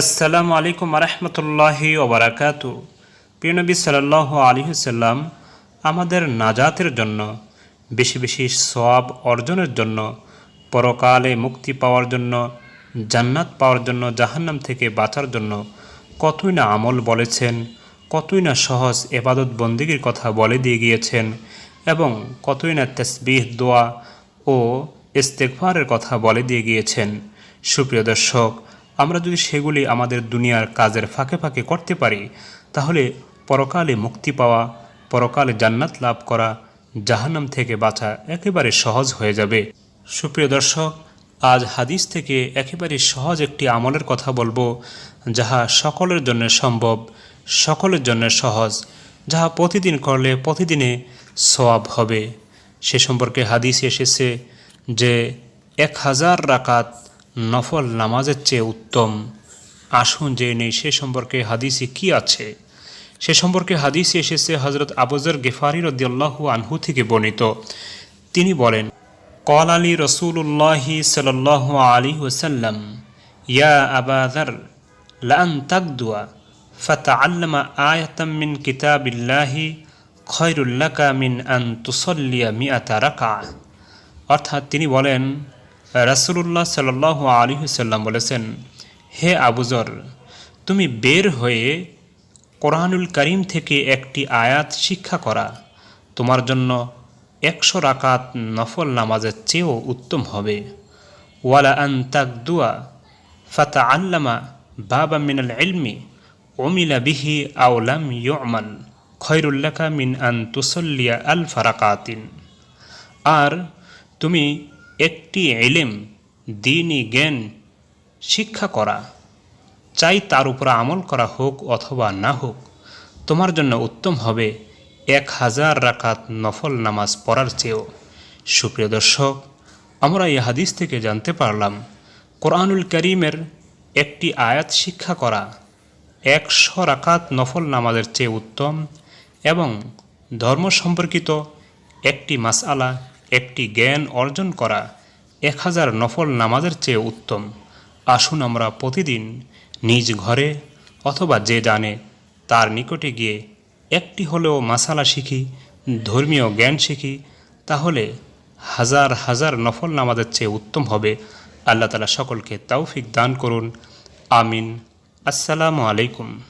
আসসালামু আলাইকুম রহমতুল্লাহি ওবরাকাতু প্রিয়নবী সাল্লাহ আলিহাল্লাম আমাদের নাজাতের জন্য, বেশি বেশি সব অর্জনের জন্য, পরকালে মুক্তি পাওয়ার জন্য, জান্নাত পাওয়ার জন্য, জাহান্নাম থেকে বাঁচার জন্য কতই না আমল বলেছেন, কতই না সহজ এবাদত বন্দিগির কথা বলে দিয়ে গিয়েছেন, এবং কতই না তসবিহ, দোয়া ও ইস্তেকফারের কথা বলে দিয়ে গিয়েছেন। সুপ্রিয় দর্শক আমরা যদি সেগুলি আমাদের দুনিয়ার কাজের ফাঁকে ফাঁকে করতে পারি, তাহলে পরকালে মুক্তি পাওয়া, পরকালে জান্নাত লাভ করা, জাহান্নাম থেকে বাঁচা একেবারে সহজ হয়ে যাবে। সুপ্রিয় দর্শক, আজ হাদিস থেকে একেবারে সহজ একটি আমলের কথা বলব, যাহা সকলের জন্য সম্ভব, সকলের জন্য সহজ, যাহা প্রতিদিন করলে প্রতিদিনে সওয়াব হবে। সে সম্পর্কে হাদিস এসেছে যে, এক হাজার রাকাত নফল নামাজের চেয়ে উত্তম। আসুন যে নেই সে সম্পর্কে হাদিসে কি আছে। সে সম্পর্কে হাদিসে এসেছে হজরত আবজর গেফারি রদিয়াল্লাহু আনহু থেকে বর্ণিত। তিনি বলেন কল আলী রসুল্লাহি সাল আলী ওসাল্লাম ইয়া আবাদার লান তাকদুয়া ফতা আল্লামা আয়াতাম্মিন কিতাবিল্লাহি খয়রুল্লাকা মিন আন তুসল্লিয়া মিয়া তারাকা অর্থাৎ তিনি বলেন রাসুলুল্লাহ সাল আলী সাল্লাম বলেছেন, হে আবুজর তুমি বের হয়ে কোরআনুল করিম থেকে একটি আয়াত শিক্ষা করা। তোমার জন্য একশো রাকাত নফল নামাজের চেয়েও উত্তম হবে। ওয়ালা আন তাকদুয়া ফাতা আল্লামা বাবা মিনাল এলমি ওমিলা বিহি আউলাম ইয়মাল খৈরুল্লাকা মিন আন তুসল্লিয়া আল ফারাকাতিন আর তুমি একটি এলেম, দিনই জ্ঞান, শিক্ষা করা। চাই তার উপর আমল করা হোক অথবা না হোক, তোমার জন্য উত্তম হবে এক হাজার রাকাত নফল নামাজ পড়ার চেয়েও। সুপ্রিয় দর্শক, আমরা এই হাদিস থেকে জানতে পারলাম, কোরআনুল করিমের একটি আয়াত শিক্ষা করা একশো রাকাত নফল নামাজের চেয়ে উত্তম এবং ধর্ম সম্পর্কিত একটি মাসআলা একটি জ্ঞান অর্জন করা এক হাজার নফল নামাজের চেয়ে উত্তম। আসুন আমরা প্রতিদিন নিজ ঘরে অথবা যে জানে তার নিকটে গিয়ে একটি হলেও মাসালা শিখি, ধর্মীয় জ্ঞান শিখি, তাহলে হাজার হাজার নফল নামাজের চেয়ে উত্তম হবে। আল্লাহ তালা সকলকে তৌফিক দান করুন। আমিন। আসসালামু আলাইকুম।